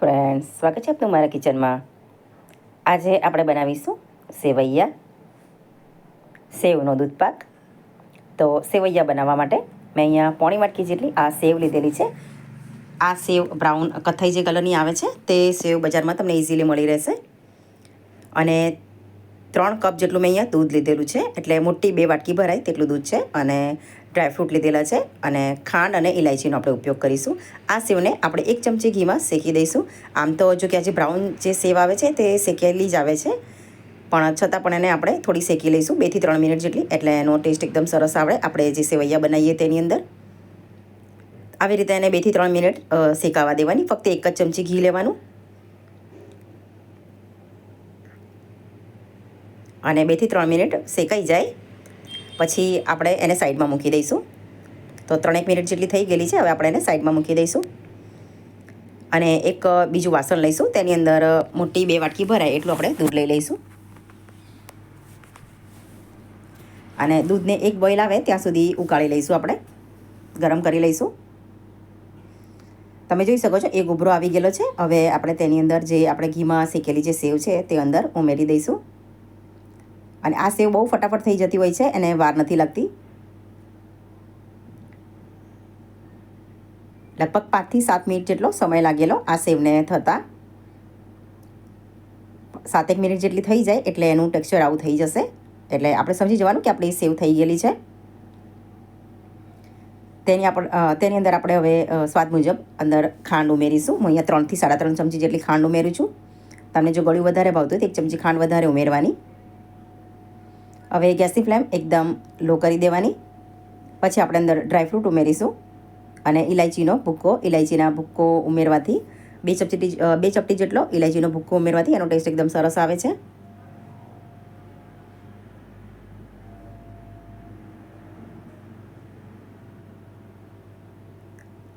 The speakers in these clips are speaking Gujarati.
ફ્રેન્ડ્સ સ્વાગત છે આપનું મારા કિચનમાં. આજે આપણે બનાવીશું સેવૈયા, સેવનો દૂધપાક તો સેવૈયા બનાવવા માટે મેં અહીંયા પોણી વાટકી જેટલી આ સેવ લીધેલી છે. આ સેવ બ્રાઉન કથ્થઈ જે કલરની આવે છે, તે સેવ બજારમાં તમને ઇઝીલી મળી રહેશે. અને ત્રણ કપ જેટલું મેં અહીંયા દૂધ લીધેલું છે, એટલે મોટી બે વાટકી ભરાય તેટલું દૂધ છે. અને ડ્રાયફ્રૂટ લીધેલા છે અને ખાંડ અને ઇલાયચીનો આપણે ઉપયોગ કરીશું. આ સેવને આપણે એક ચમચી ઘીમાં શેકી દઈશું. આમ તો જો કે આજે બ્રાઉન જે સેવ આવે છે તે શેકેલી જ આવે છે. પણ છતાં પણ એને આપણે થોડી શેકી લઈશું બેથી ત્રણ મિનિટ જેટલી. એટલે એનો ટેસ્ટ એકદમ સરસ આવડે. આપણે જે સેવૈયા બનાવીએ તેની અંદર, આવી રીતે એને બેથી ત્રણ મિનિટ શેકાવા દેવાની. ફક્ત એક જ ચમચી ઘી લેવાનું. અને બેથી ત્રણ મિનિટ શેકાઈ જાય. પછી આપણે એને સાઈડમાં મૂકી દઈશું. તો ત્રણેક મિનિટ જેટલી થઈ ગયેલી છે, હવે આપણે એને સાઈડમાં મૂકી દઈશું. અને એક બીજું વાસણ લઈશું, તેની અંદર મોટી બે વાટકી ભરાય એટલું આપણે દૂધ લઈ લઈશું. અને દૂધને એક બોઇલ આવે ત્યાં સુધી ઉકાળી લઈશું આપણે, ગરમ કરી લઈશું. તમે જોઈ શકો છો, એક ઉભરો આવી ગયેલો છે. હવે આપણે તેની અંદર જે આપણે ઘીમાં શેકેલી જે સેવ છે, તે અંદર ઉમેરી દઈશું. અને આ સેવ બહુ ફટાફટ થઈ જતી હોય છે એને વાર નથી લાગતી. લગભગ પાંચથી સાત મિનિટ જેટલો સમય લાગેલો આ સેવને થતાં. સાતેક મિનિટ જેટલી થઈ જાય એટલે એનું ટેક્સચર આવું થઈ જશે. એટલે આપણે સમજી જવાનું કે આપણી સેવ થઈ ગયેલી છે. તેની આપણે તેની અંદર આપણે હવે સ્વાદ મુજબ અંદર ખાંડ ઉમેરીશું. હું અહીંયા ત્રણથી સાડા ત્રણ ચમચી જેટલી ખાંડ ઉમેરું છું. તમને જો ગળ્યું વધારે ભાવતું હોય તો એક ચમચી ખાંડ વધારે ઉમેરવાની. હવે ગેસની ફ્લેમ એકદમ લો કરી દેવાની. પછી આપણે અંદર ડ્રાયફ્રૂટ ઉમેરીશું અને ઇલાયચીનો ભૂક્કો. ઇલાયચીના ભૂક્કો ઉમેરવાથી બે ચપટી બે ચપટી જેટલો ઇલાયચીનો ભૂક્કો ઉમેરવાથી એનો ટેસ્ટ એકદમ સરસ આવે છે.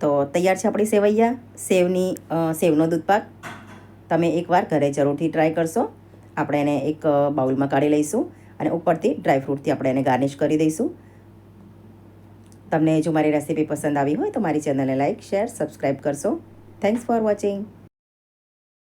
તો તૈયાર છે આપણી સેવૈયા. સેવની સેવનો દૂધપાક તમે એકવાર ઘરે જરૂરથી ટ્રાય કરશો. આપણે એને એક બાઉલમાં કાઢી લઈશું. અને ઉપરથી ડ્રાયફ્રૂટથી આપણે એને ગાર્નિશ કરી દઈશું. તમને જો મારી રેસીપી પસંદ આવી હોય તો મારી ચેનલને લાઇક શેર સબસ્ક્રાઈબ કરશો. Thanks for watching